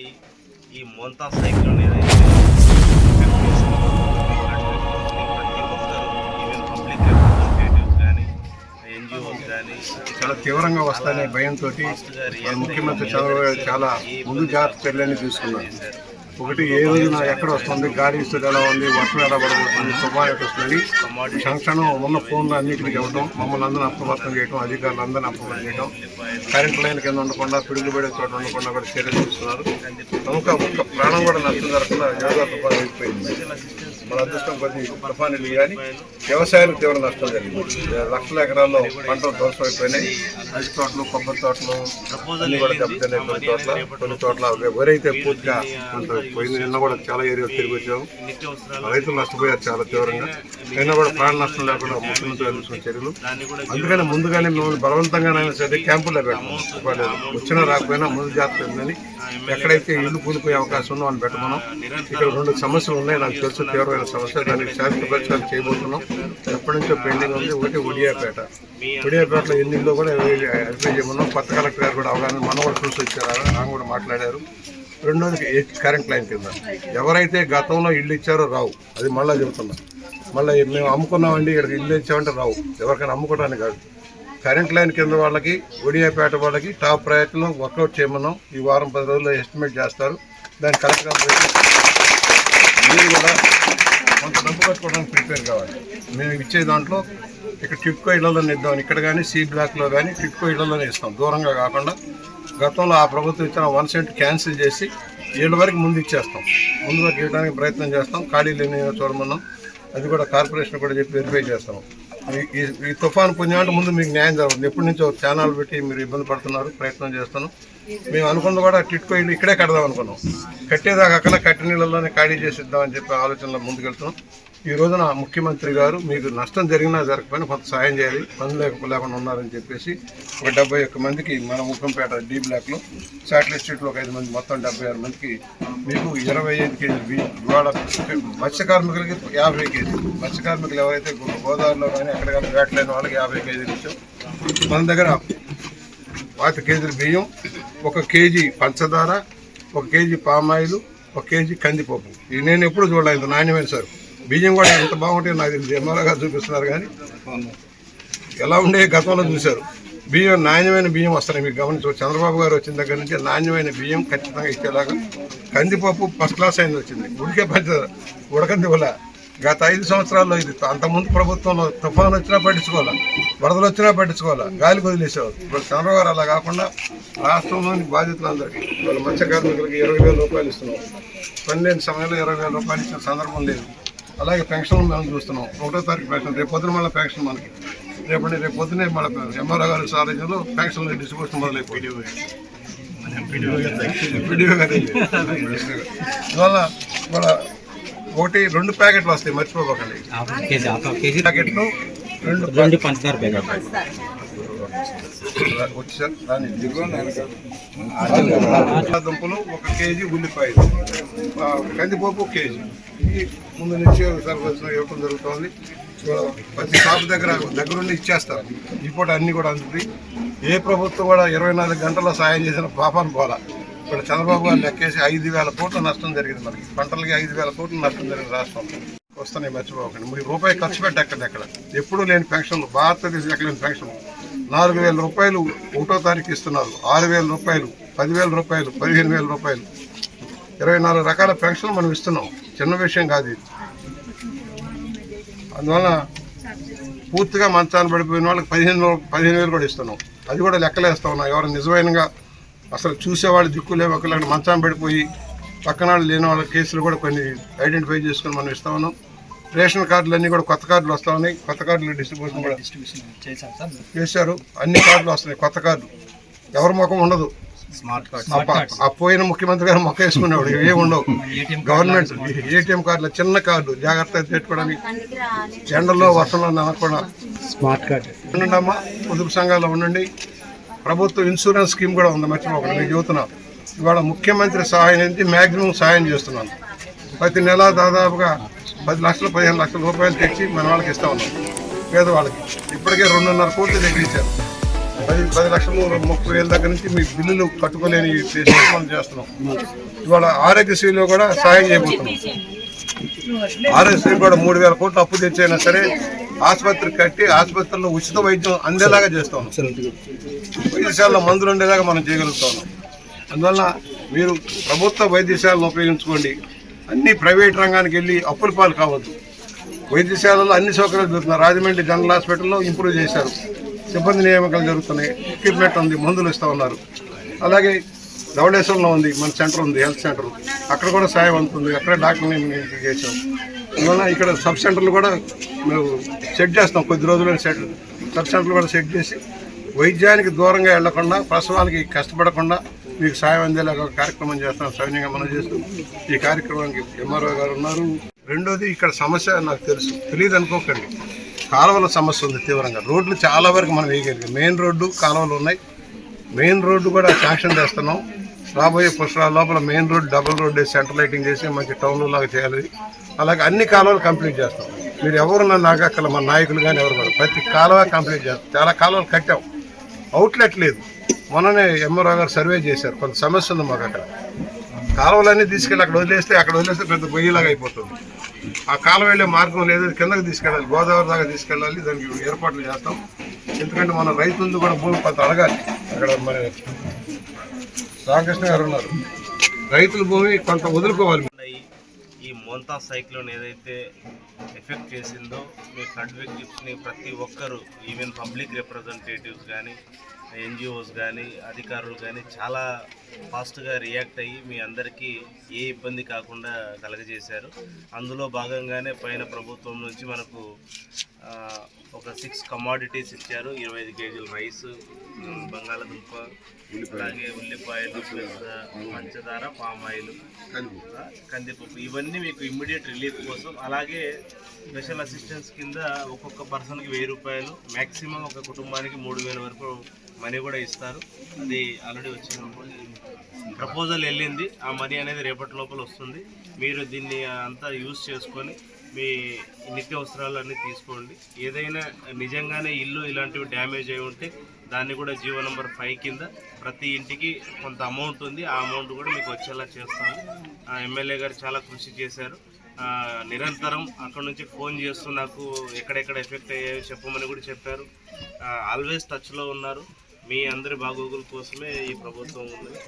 ఈ- ఈ మొంతా సైక్లోన్ ఏదైతే ఎన్జిఓస్ కానీ చాలా తీవ్రంగా వస్తాయనే భయంతో ముఖ్యమంత్రి చంద్రబాబు గారు చాలా ముందు జాగ్రత్త చర్యలని తీసుకున్నారు ఒకటి ఏ రోజున ఎక్కడ వస్తుంది గాలి ఇస్తుంది ఎలా ఉంది వర్షం ఎలా పడబోతుంది తుఫాన్ ఎక్కడ వస్తుంది క్షణక్షణం ఉన్న ఫోన్లు అన్నింటికి ఇవ్వడం మమ్మల్ని అందరిని అప్రమత్తం చేయడం అధికారులు అందరిని అప్రమత్తం చేయడం కరెంట్ లైన్ కింద ఉండకుండా పిడుగు పడే చోట ఉండకుండా కూడా చర్యలు తీసుకున్నారు. కనుక ఒక్క ప్రాణం కూడా నష్టం జరగకుండా యోగా తుఫాన్ అయిపోయింది. మన అదృష్టం కొద్ది తుఫాన్ వెళ్ళి కానీ వ్యవసాయానికి తీవ్ర నష్టం జరిగింది. లక్షల ఎకరాల్లో పంటలు ధ్వంసం అయిపోయినాయి. అరటి తోటలు కొబ్బరి తోటలు అన్ని కూడా దెబ్బతిన్నాయి. కొన్ని చోట్ల కొన్ని చోట్ల వరైతే పూర్తిగా కొంత పోయింది నిన్న కూడా చాలా ఏరియా తిరిగి వచ్చాము రైతులు నష్టపోయారు చాలా తీవ్రంగా. అయినా కూడా ప్రాణ నష్టం లేకుండా ముఖ్యమంత్రి తీసుకున్న చర్యలు. అందుకని ముందుగానే మిమ్మల్ని బలవంతంగానైనా సరే క్యాంపుల్లో పెట్టాము వచ్చినా రాకపోయినా ముందు జాగ్రత్త ఉందని ఎక్కడైతే ఇల్లు కూలిపోయే అవకాశం ఉందో వాళ్ళు పెట్టమన్నాం. ఇక్కడ రెండు సమస్యలు ఉన్నాయి. నాకు తెలుసు తీవ్రమైన సమస్య. దానికి శాస్త్ర పరిచయాలు చేయబోతున్నాం. ఎప్పటి నుంచో పెండింగ్ ఉంది. ఒకటి ఉడియాపేట. ఉడియాపేటలో ఎన్ని ఇల్లు కూడా అప్లై చేయమన్నాం. కొత్త కలెక్టర్ గారు కూడా అవగాహన మనం కూడా చూసి వచ్చారు. ఆమె కూడా మాట్లాడారు. రెండోది కరెంట్ లైన్ కింద. ఎవరైతే గతంలో ఇల్లు ఇచ్చారో రావు. అది మళ్ళీ చెబుతున్నా మళ్ళీ మేము అమ్ముకున్నామండి ఇక్కడ ఇల్లు ఇచ్చామంటే రావు. ఎవరికైనా అమ్ముకోవడానికి కాదు. కరెంట్ లైన్ కింద వాళ్ళకి ఒడియాపేట వాళ్ళకి టాప్ ప్రయత్నం వర్కౌట్ చేయమన్నాం. ఈ వారం పది రోజుల్లో ఎస్టిమేట్ చేస్తారు. దాన్ని కరెక్ట్గా మీరు కూడా కొంత డబ్బు కట్టుకోవడానికి ప్రిపేర్ కావాలి. మేము ఇచ్చే దాంట్లో ఇక్కడ టిట్కో ఇళ్ళలోనే ఇద్దాం. ఇక్కడ కానీ సి బ్లాక్లో కానీ టిట్కో ఇళ్ళలోనే ఇస్తాం. దూరంగా కాకుండా గతంలో ఆ ప్రభుత్వం ఇచ్చిన వన్ సెంట్ క్యాన్సిల్ చేసి ఏళ్ళ వరకు ముందు ఇచ్చేస్తాం. ముందు వరకు ఇవ్వడానికి ప్రయత్నం చేస్తాం. ఖాళీ లేని చూడమన్నాం. అది కూడా కార్పొరేషన్ కూడా చెప్పి వెరిఫై చేస్తాం. ఈ- ఈ ఈ తుఫాన్ ముందు మీకు న్యాయం జరుగుతుంది. ఎప్పటి నుంచో ఛానల్ పెట్టి మీరు ఇబ్బంది పడుతున్నారు. ప్రయత్నం చేస్తాను. మేము అనుకున్నది కూడా టిట్కో ఇల్లు ఇక్కడే కడదాం అనుకున్నాం. కట్టేదాకా అక్కడ కట్టి నీళ్ళలోనే ఖాళీ చేసి ఇద్దామని చెప్పి ఆలోచనలో ముందుకెళ్తున్నాం. ఈ రోజున ముఖ్యమంత్రి గారు మీకు నష్టం జరిగినా జరగకపోయినా కొంత సాయం చేయాలి పని లేక లేకుండా ఉన్నారని చెప్పేసి ఒక డెబ్బై ఒక్క మందికి మన ముఖంపేట డి బ్లాక్లో శాటిలైట్ స్ట్రీట్లో ఒక ఐదు మంది మొత్తం డెబ్బై ఆరు మందికి మీకు ఇరవై ఐదు కేజీలు బియ్యం ఇవాళ మత్స్య కార్మికులకి యాభై కేజీలు. మత్స్య కార్మికులు ఎవరైతే గోదావరిలో కానీ ఎక్కడ కానీ వేటలేని వాళ్ళకి యాభై కేజీలు ఇచ్చాం. మన దగ్గర పాతి కేజీలు బియ్యం ఒక కేజీ పంచదార ఒక కేజీ పామాయిలు ఒక కేజీ కందిపప్పు. ఇది నేను ఎప్పుడు చూడలేదు నాణ్యమైన సరుకు బియ్యం కూడా ఎంత బాగుంటే నాకు తెలియదు. ఎన్నోలాగా చూపిస్తున్నారు కానీ ఎలా ఉండే గతంలో చూశారు. బియ్యం నాణ్యమైన బియ్యం వస్తున్నాయి మీకు గమనించు చంద్రబాబు గారు వచ్చిన దగ్గర నుంచి నాణ్యమైన బియ్యం ఖచ్చితంగా ఇచ్చేలాగా కందిపప్పు ఫస్ట్ క్లాస్ అయింది వచ్చింది. ఉడికే పంచదార ఉడకంది వల్ల గత ఐదు సంవత్సరాల్లో ఇది అంతకుముందు ప్రభుత్వంలో తుఫాన్ వచ్చినా పట్టించుకోవాలా? వరదలు వచ్చినా పట్టించుకోవాలి? గాలి వదిలేసేవారు ఇప్పుడు చంద్రబాబు గారు అలా కాకుండా రాష్ట్రంలోని బాధితులందరికీ వాళ్ళ మత్స్య కార్మికులకి ఇరవై వేల రూపాయలు ఇస్తున్నారు పని లేని సమయంలో ఇరవై వేల రూపాయలు ఇచ్చిన సందర్భం లేదు. అలాగే పెన్షన్ మనం చూస్తున్నాం. ఒకటో తారీఖు పెన్షన్ రేపు పొద్దున మళ్ళీ పెన్షన్ మనకి. రేపు రేపు పొద్దునే మళ్ళీ ఎంఆర్ఓ గారి సారథ్యంలో పెన్షన్ డిస్ట్రిబ్యూషన్ మొదలైపోయింది. వాళ్ళ ఒకటి రెండు ప్యాకెట్లు వస్తాయి మర్చిపోకండి. ప్యాకెట్లు రెండు రెండు పంచదార ప్యాకెట్ వచ్చారు దాని దుంపలు ఒక కేజీ ఉల్లిపాయలు. కందిపోపు ఒక కేజీ. ఇది ముందు నుంచి సర్వీస్ ఇవ్వడం జరుగుతుంది. ప్రతి షాప్ దగ్గర దగ్గరుండి ఇచ్చేస్తారు. ఈ పూట కూడా అందుతుంది ఏ ప్రభుత్వం కూడా ఇరవై నాలుగు గంటల్లో సాయం చేసిన పాపాన్ని పోలా. ఇప్పుడు చంద్రబాబు గారు లెక్కేసి ఐదు వేల కోట్ల నష్టం జరిగింది మనకి. పంటలకి ఐదు వేల కోట్ల నష్టం జరిగింది రాష్ట్రం. వస్తున్నాయి మర్చిపోకండి. మీరు రూపాయి ఖర్చు పెట్టక్కర్లేదు ఎక్కడ ఎప్పుడూ లేని పెన్షన్లు. భారతదేశం ఎక్కడ లేని పెన్షన్లు. నాలుగు వేల రూపాయలు ఒకటో తారీఖు ఇస్తున్నారు. ఆరు వేల రూపాయలు పదివేల రూపాయలు పదిహేను వేల రూపాయలు. ఇరవై నాలుగు రకాల పెన్షన్లు మనం ఇస్తున్నాం. చిన్న విషయం కాదు ఇది. అందువలన పూర్తిగా మంచాన్ని పడిపోయిన వాళ్ళకి పదిహేను పదిహేను వేలు కూడా ఇస్తున్నాం. అది కూడా లెక్కలేస్తా ఉన్నాం. ఎవరు నిజమైనగా అసలు చూసేవాళ్ళు దిక్కులే ఒకళ్ళకి మంచాన్ని పడిపోయి పక్కన వాళ్ళు లేని వాళ్ళ కేసులు కూడా కొన్ని ఐడెంటిఫై చేసుకొని మనం ఇస్తా ఉన్నాం. రేషన్ కార్డులు అన్నీ కూడా కొత్త కార్డులు వస్తా ఉన్నాయి. కొత్త కార్డులు డిస్ట్రిబ్యూషన్ కూడా చేశారు అన్ని కార్డులు వస్తున్నాయి. కొత్త కార్డులు ఎవరి ముఖం ఉండదు. స్మార్ట్ కార్డ్ ఆ పోయిన ముఖ్యమంత్రి గారు మొక్క వేసుకునేవాడు. ఇవే ఉండవు. గవర్నమెంట్ ఏటీఎం కార్డులు చిన్న కార్డు జాగ్రత్తగా పెట్టుకోవడానికి ఎండల్లో వర్షంలో ననకుండా స్మార్ట్ కార్డ్ ఉండండి అమ్మా పొదుపు సంఘాల్లో ఉండండి. ప్రభుత్వ ఇన్సూరెన్స్ స్కీమ్ కూడా ఉంది మర్చిపోకండి. మీకు చెబుతున్నాం ఇవాళ ముఖ్యమంత్రి సహాయం నుంచి మ్యాక్సిమం సహాయం చేస్తున్నాను. ప్రతి నెల దాదాపుగా పది లక్షలు పదిహేను లక్షల రూపాయలు తెచ్చి మన వాళ్ళకి ఇస్తా ఉన్నాం పేదవాళ్ళకి. ఇప్పటికే రెండున్నర కోట్లు తగ్గించారు పది పది లక్షలు ముప్పై వేల దగ్గర నుంచి మీ బిల్లులు కట్టుకోలేని చేసి మనం చేస్తున్నాం. ఇవాళ ఆరోగ్యశ్రీలో కూడా సహాయం చేయబోతున్నాం. ఆరోగ్యశ్రీ కూడా మూడు వేల కోట్లు అప్పు తెచ్చైనా సరే ఆసుపత్రి కట్టి ఆసుపత్రిలో ఉచిత వైద్యం అందేలాగా చేస్తాం వైద్యశాలలో మందులు ఉండేలాగా మనం చేయగలుగుతాం అందువల్ల మీరు ప్రభుత్వ వైద్యశాలను ఉపయోగించుకోండి. అన్ని ప్రైవేట్ రంగానికి వెళ్ళి అప్పుల పాలు కావద్దు. వైద్యశాలలో అన్ని సౌకర్యాలు దొరుకుతున్నాయి. రాజమండ్రి జనరల్ హాస్పిటల్లో ఇంప్రూవ్ చేశారు. సిబ్బంది నియామకాలు జరుగుతున్నాయి. ఎక్విప్మెంట్ ఉంది మందులు ఇస్తూ ఉన్నారు. అలాగే ధవళేశ్వరంలో ఉంది మన సెంటర్ ఉంది హెల్త్ సెంటర్. అక్కడ కూడా సాయం అందుతుంది. అక్కడ డాక్టర్ని మేము చేసాం అందువల్ల ఇక్కడ సబ్ సెంటర్లు కూడా మేము సెట్ చేస్తాం. కొద్ది రోజుల్లో సెట్ సబ్ సెంటర్లు కూడా సెట్ చేసి వైద్యానికి దూరంగా వెళ్ళకుండా ప్రసవానికి కష్టపడకుండా మీకు సాయం అందేలాగా ఒక కార్యక్రమం చేస్తాం సౌన్యంగా మనం చేస్తూ. ఈ కార్యక్రమానికి ఎంఆర్ఓ గారు ఉన్నారు. రెండోది ఇక్కడ సమస్య నాకు తెలుసు. తెలియదు అనుకోకండి. కాలువల సమస్య ఉంది తీవ్రంగా. రోడ్లు చాలా వరకు మనం వేయగలిగాం. మెయిన్ రోడ్డు కాలువలు ఉన్నాయి. మెయిన్ రోడ్డు కూడా శాంక్షన్ చేస్తున్నాం. రాబోయే పుష్పాల లోపల మెయిన్ రోడ్ డబుల్ రోడ్ వేసి సెంటర్ లైటింగ్ చేసి మంచి టౌన్ లాగా చేయాలి. అలాగే అన్ని కాలువలు కంప్లీట్ చేస్తాం. మీరు ఎవరు నన్ను ఆగక్కల మన నాయకులు కానీ ఎవరు కూడా. ప్రతి కాలువ కంప్లీట్ చేస్తాం. చాలా కాలువలు కట్టాం. అవుట్లెట్ లేదు. మొన్ననే ఎంఆర్ఓ గారు సర్వే చేశారు కొంత సమస్య ఉంది మాకు అక్కడ. కాలువలన్నీ తీసుకెళ్ళి అక్కడ వదిలేస్తే అక్కడ వదిలేస్తే పెద్ద గొయ్యిలాగా అయిపోతుంది. ఆ కాలువ వెళ్ళే మార్గం లేదు కిందకి తీసుకెళ్ళాలి గోదావరి దాకా తీసుకెళ్ళాలి దానికి ఏర్పాట్లు చేస్తాం. ఎందుకంటే మన రైతులు కూడా భూమి కొంత అడగాలి. అక్కడ మరి రామకృష్ణ గారు ఉన్నారు. రైతుల భూమి కొంత వదులుకోవాలి వంతా సైక్లోన్ ఏదైతే ఎఫెక్ట్ చేసిందో మీ ఫ్లడ్ ప్రతి ఒక్కరు ఈవెన్ పబ్లిక్ రిప్రజెంటేటివ్స్ కానీ ఎన్జిఓస్ కానీ అధికారులు కానీ చాలా ఫాస్ట్గా రియాక్ట్ అయ్యి మీ అందరికీ ఏ ఇబ్బంది కాకుండా కలగజేశారు. అందులో భాగంగానే పైన ప్రభుత్వం నుంచి మనకు ఒక సిక్స్ కమాడిటీస్ ఇచ్చారు. ఇరవై ఐదు కేజీల రైస్ బంగాళదుంప అలాగే ఉల్లిపాయలు పంచదార పామాయిల్ కందిపప్పు. ఇవన్నీ మీకు ఇమ్మీడియట్ రిలీఫ్ కోసం. అలాగే స్పెషల్ అసిస్టెన్స్ కింద ఒక్కొక్క పర్సన్కి వెయ్యి రూపాయలు మ్యాక్సిమం ఒక కుటుంబానికి మూడు వేల వరకు మనీ కూడా ఇస్తారు. అది ఆల్రెడీ వచ్చిన ప్రపోజల్ వెళ్ళింది. ఆ మనీ అనేది రేపటి లోపల వస్తుంది. మీరు దీన్ని అంతా యూజ్ చేసుకొని మీ నిత్యావసరాలన్నీ తీసుకోండి. ఏదైనా నిజంగానే ఇల్లు ఇలాంటివి డ్యామేజ్ అయి ఉంటే దాన్ని కూడా జీవో నెంబర్ ఫైవ్ కింద ప్రతి ఇంటికి కొంత అమౌంట్ ఉంది. ఆ అమౌంట్ కూడా మీకు వచ్చేలా చేస్తాము. ఆ ఎమ్మెల్యే గారు చాలా కృషి చేశారు. నిరంతరం అక్కడ నుంచి ఫోన్ చేస్తూ నాకు ఎక్కడెక్కడ ఎఫెక్ట్ అయ్యాయో చెప్పమని కూడా చెప్పారు. ఆల్వేస్ టచ్లో ఉన్నారు. మీ అందరి బాగోగుల కోసమే ఈ ప్రభుత్వం ఉందని